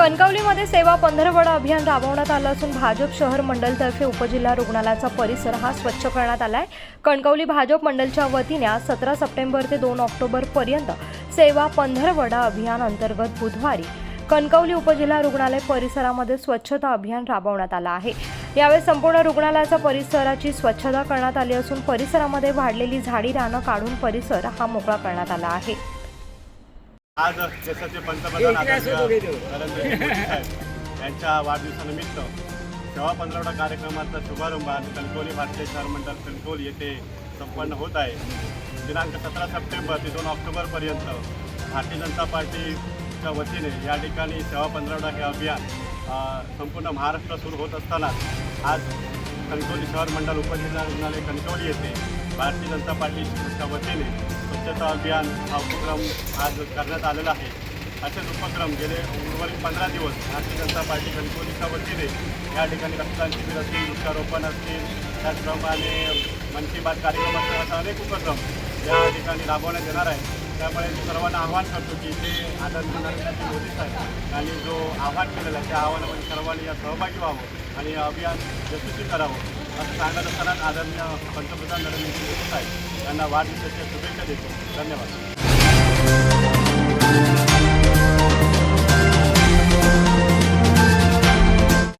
कणकवलीमध्ये सेवा पंधरवडा अभियान राबवण्यात आलं असून भाजप शहर मंडलतर्फे उपजिल्हा रुग्णालयाचा परिसर हा स्वच्छ करण्यात आलाय. कणकवली भाजप मंडलच्या वतीने आज सतरा सप्टेंबर ते दोन ऑक्टोबर पर्यंत सेवा पंधरवडा अभियान अंतर्गत बुधवारी कणकवली उपजिल्हा रुग्णालय परिसरामध्ये स्वच्छता अभियान राबवण्यात आलं आहे. यावेळी संपूर्ण रुग्णालयाचा परिसराची स्वच्छता करण्यात आली असून परिसरामध्ये वाढलेली झाडी रानं काढून परिसर हा मोकळा करण्यात आला आहे. आज देशाचे पंतप्रधान आदरणीय नरेंद्र मोदी साहेब यांच्या वाढदिवसानिमित्त सेवा पंधरवडा कार्यक्रमाचा शुभारंभ आज कणकवली भारतीय शहर मंडळ कणकवली येथे संपन्न होत आहे. दिनांक सतरा सप्टेंबर ते दोन ऑक्टोबरपर्यंत भारतीय जनता पार्टीच्या वतीने या ठिकाणी सेवा पंधरवडा हे अभियान संपूर्ण महाराष्ट्र सुरू होत असताना आज कणकवली शहर मंडळ उपजिल्हा रुग्णालय कणकवली येथे भारतीय जनता पार्टीच्या वतीने स्वच्छता अभियान हा उपक्रम आज करण्यात आलेला आहे. असेच उपक्रम गेले उर्वरित पंधरा दिवस भारतीय जनता पार्टी कणकवलीच्या वतीने या ठिकाणी रक्तदान शिबिर असतील वृक्षारोपण असतील त्याचप्रमाणे मन की बात कार्यक्रम असतील असा अनेक उपक्रम या ठिकाणी राबवण्यात येणार आहे त्यामुळे मी सर्वांना आवाहन करतो की ते आदरणीय नरेंद्र मोदी साहेब यांनी जो आव्हान केलेलं आहे त्या आव्हानामध्ये सर्वांनी या सहभागी व्हावं आणि अभियान यशस्वी करावं असं सांगत असताना आदरणीय पंतप्रधान नरेंद्र मोदी साहेब यांना वाढदिवसाच्या शुभेच्छा देतो. धन्यवाद.